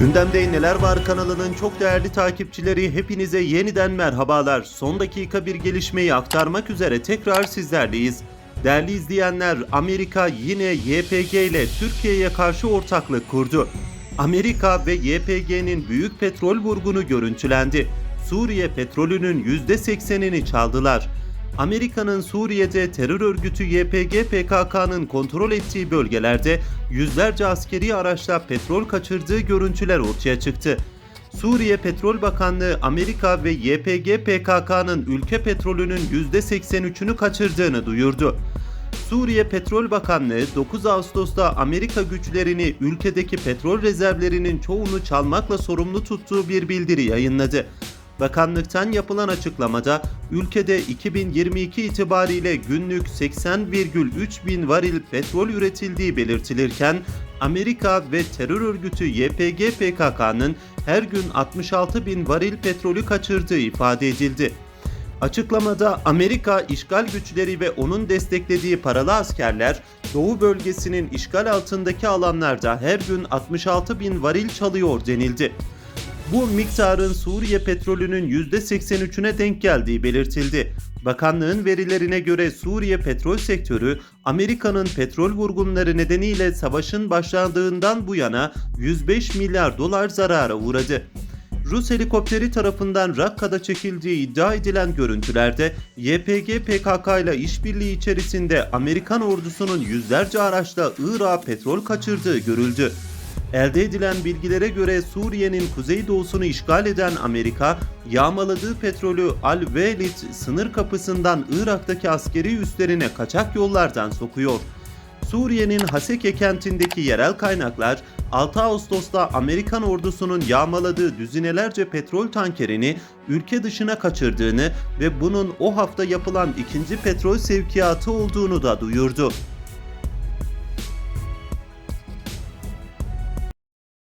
Gündemde Neler Var kanalının çok değerli takipçileri hepinize yeniden merhabalar. Son dakika bir gelişmeyi aktarmak üzere tekrar sizlerleyiz. Değerli izleyenler, Amerika yine YPG ile Türkiye'ye karşı ortaklık kurdu. Amerika ve YPG'nin büyük petrol vurgunu görüntülendi. Suriye petrolünün %80'ini çaldılar. Amerika'nın Suriye'de terör örgütü YPG PKK'nın kontrol ettiği bölgelerde yüzlerce askeri araçla petrol kaçırdığı görüntüler ortaya çıktı. Suriye Petrol Bakanlığı Amerika ve YPG PKK'nın ülke petrolünün %83'ünü kaçırdığını duyurdu. Suriye Petrol Bakanlığı 9 Ağustos'ta Amerika güçlerini ülkedeki petrol rezervlerinin çoğunu çalmakla sorumlu tuttuğu bir bildiri yayınladı. Bakanlıktan yapılan açıklamada ülkede 2022 itibariyle günlük 80,3 bin varil petrol üretildiği belirtilirken Amerika ve terör örgütü YPG PKK'nın her gün 66 bin varil petrolü kaçırdığı ifade edildi. Açıklamada Amerika işgal güçleri ve onun desteklediği paralı askerler Doğu bölgesinin işgal altındaki alanlarda her gün 66 bin varil çalıyor denildi. Bu miktarın Suriye petrolünün %83'üne denk geldiği belirtildi. Bakanlığın verilerine göre Suriye petrol sektörü Amerika'nın petrol vurgunları nedeniyle savaşın başlandığından bu yana 105 milyar dolar zarara uğradı. Rus helikopteri tarafından Rakka'da çekildiği iddia edilen görüntülerde YPG PKK ile işbirliği içerisinde Amerikan ordusunun yüzlerce araçla Irak'a petrol kaçırdığı görüldü. Elde edilen bilgilere göre Suriye'nin kuzeydoğusunu işgal eden Amerika, yağmaladığı petrolü Al-Velid sınır kapısından Irak'taki askeri üslerine kaçak yollardan sokuyor. Suriye'nin Haseke kentindeki yerel kaynaklar 6 Ağustos'ta Amerikan ordusunun yağmaladığı düzinelerce petrol tankerini ülke dışına kaçırdığını ve bunun o hafta yapılan ikinci petrol sevkiyatı olduğunu da duyurdu.